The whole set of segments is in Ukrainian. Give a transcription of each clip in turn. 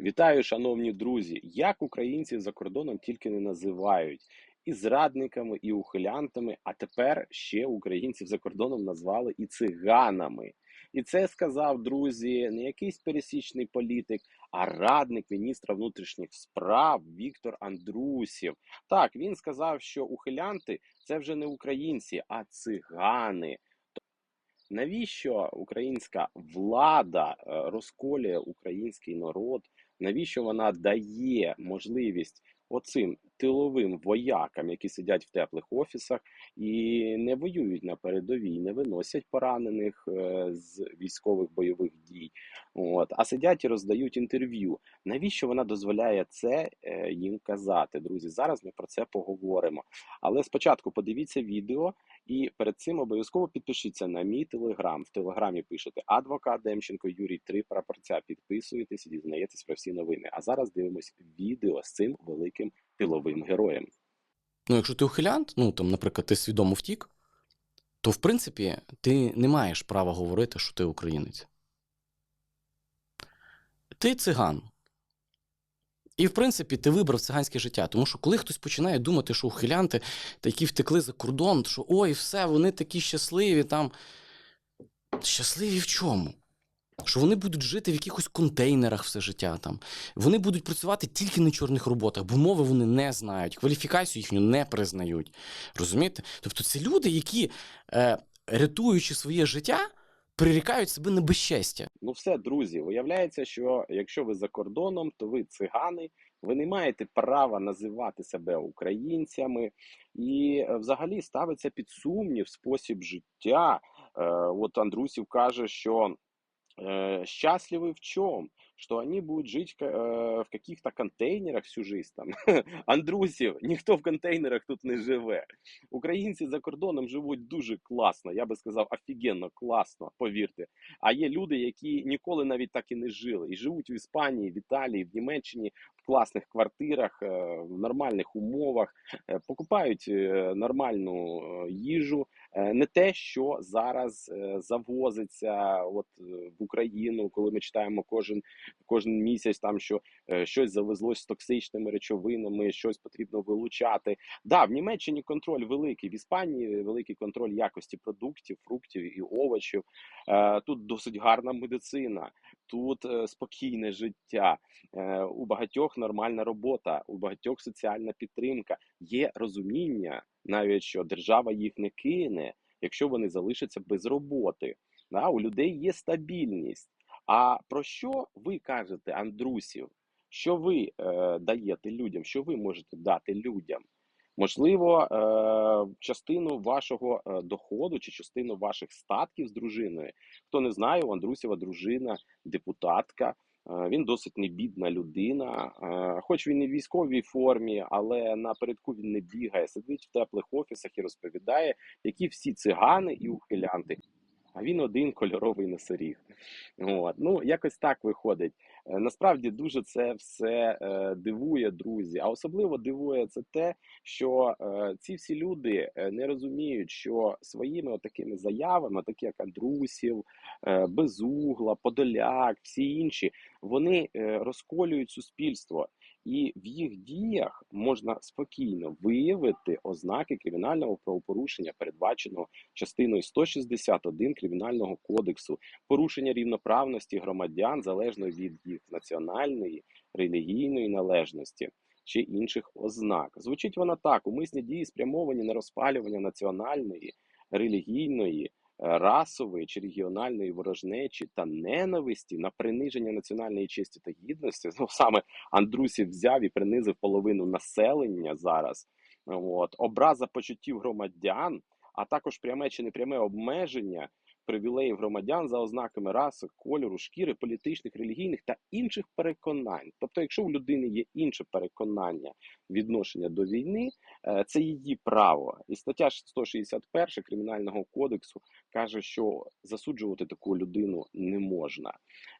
Вітаю, шановні друзі! Як українців за кордоном тільки не називають і зрадниками, і ухилянтами, а тепер ще українців за кордоном назвали і циганами. І це сказав друзі, не якийсь пересічний політик, а радник міністра внутрішніх справ Віктор Андрусів. Так, він сказав, що ухилянти це вже не українці, а цигани. Навіщо українська влада е, розколює український народ? Навіщо вона дає можливість оцим тиловим воякам, які сидять в теплих офісах і не воюють на передовій, не виносять поранених е, з військових бойових дій, от а сидять і роздають інтерв'ю? Навіщо вона дозволяє це е, їм казати? Друзі, зараз ми про це поговоримо. Але спочатку подивіться відео. І перед цим обов'язково підпишіться на мій телеграм. В телеграмі пишете адвокат Демченко Юрій три прапорця. Підписуєтесь і дізнаєтесь про всі новини. А зараз дивимось відео з цим великим тиловим героєм. Ну, якщо ти ухилянт, ну там, наприклад, ти свідомо втік, то в принципі ти не маєш права говорити, що ти українець. Ти циган. І, в принципі, ти вибрав циганське життя. Тому що коли хтось починає думати, що ухилянти, які втекли за кордон, що ой, все, вони такі щасливі там. Щасливі в чому? Що вони будуть жити в якихось контейнерах все життя там. Вони будуть працювати тільки на чорних роботах, бо мови вони не знають, кваліфікацію їхню не признають. Розумієте? Тобто це люди, які, е, рятуючи своє життя, прирікають себе на безчестя. Ну, все, друзі, виявляється, що якщо ви за кордоном, то ви цигани, ви не маєте права називати себе українцями, і е, взагалі ставиться під сумнів спосіб життя. Е, от Андрусів каже, що счастливы в чем? Что они будут жить э, в каких-то контейнерах всю жизнь там. Андрусів, ніхто в контейнерах тут не живе. Українці за кордоном живуть дуже класно, я би сказав, офігенно класно, повірте. А є люди, які ніколи навіть так і не жили, і живуть в Іспанії, в Італії, в Німеччині класних квартирах, е, в нормальних умовах, е, покупають е, нормальну їжу, не те, що зараз завозиться от в Україну, коли ми читаємо кожен кожен місяць, там що щось завезлось з токсичними речовинами, щось потрібно вилучати. Да, в Німеччині контроль великий, в Іспанії великий контроль якості продуктів, фруктів і овочів. Тут досить гарна медицина, тут спокійне життя, у багатьох нормальна робота, у багатьох соціальна підтримка. Є розуміння навіть що держава їх не кине, якщо вони залишаться без роботи. Да, у людей є стабільність. А про що ви кажете, Андрусів? Що ви е, даєте людям? Що ви можете дати людям? Можливо, е, частину вашого е, доходу чи частину ваших статків з дружиною. Хто не знає, у Андрусєва дружина, депутатка. Е, Він досить небідна людина, Е, хоч він і в військовій формі, але напередку він не бігає, сидить в теплих офісах і розповідає, які всі цигани і ухилянти. А він один кольоровий носоріг. От. Ну, якось так виходить. Е, Насправді дуже це все е, дивує, друзі. А особливо дивує це те, що е, ці всі люди не розуміють, що своїми такими заявами, такі як Андрусів, Безугла, Подоляк, всі інші, вони розколюють суспільство. І в їх діях можна спокійно виявити ознаки кримінального правопорушення, передбаченого частиною 161 кримінального кодексу, порушення рівноправності громадян залежно від їх національної, релігійної належності чи інших ознак. Звучить вона так: умисні дії спрямовані на розпалювання національної, релігійної. Расової чи регіональної ворожнечі та ненависті на приниження національної честі та гідності, ну саме Андрусів взяв і принизив половину населення зараз. От образа почуттів громадян, а також пряме чи непряме обмеження привілеїв громадян за ознаками раси, кольору, шкіри, політичних, релігійних та інших переконань. Тобто, якщо у людини є інше переконання відношення до війни, е, це її право. І стаття 161 кримінального кодексу каже, що засуджувати таку людину не можна,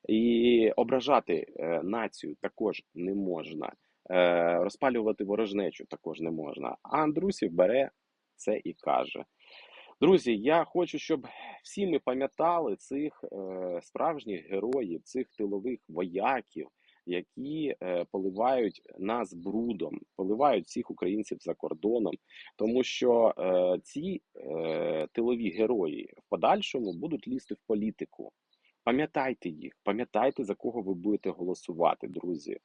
і ображати е, націю також не можна. Е, Розпалювати ворожнечу також не можна. А Андрусів бере це і каже. Друзі, я хочу, щоб всі ми пам'ятали цих е, справжніх героїв, цих тилових вояків, які е, поливають нас брудом, поливають всіх українців за кордоном, тому що е, ці е, тилові герої в подальшому будуть лізти в політику. Пам'ятайте їх, пам'ятайте за кого ви будете голосувати, друзі.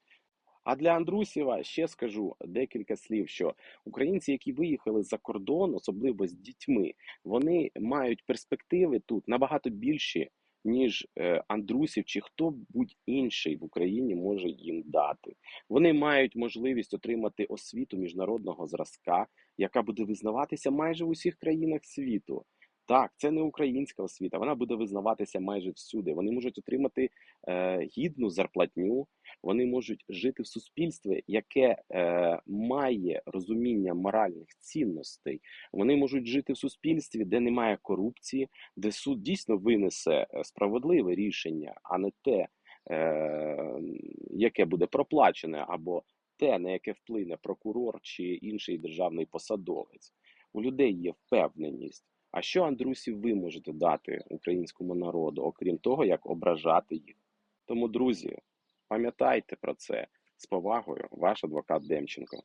А для Андрусєва ще скажу декілька слів, що українці, які виїхали за кордон, особливо з дітьми, вони мають перспективи тут набагато більші, ніж е, Андрусів чи хто будь інший в Україні може їм дати. Вони мають можливість отримати освіту міжнародного зразка, яка буде визнаватися майже в усіх країнах світу. Так, це не українська освіта, вона буде визнаватися майже всюди. Вони можуть отримати е, гідну зарплатню, вони можуть жити в суспільстві, яке е, має розуміння моральних цінностей. Вони можуть жити в суспільстві, де немає корупції, де суд дійсно винесе е, справедливе рішення, а не те, е, яке буде проплачене, або те, на яке вплине прокурор чи інший державний посадовець. У людей є впевненість. А що Андрусі ви можете дати українському народу, окрім того, як ображати їх? Тому, друзі, пам'ятайте про це з повагою, ваш адвокат Демченко.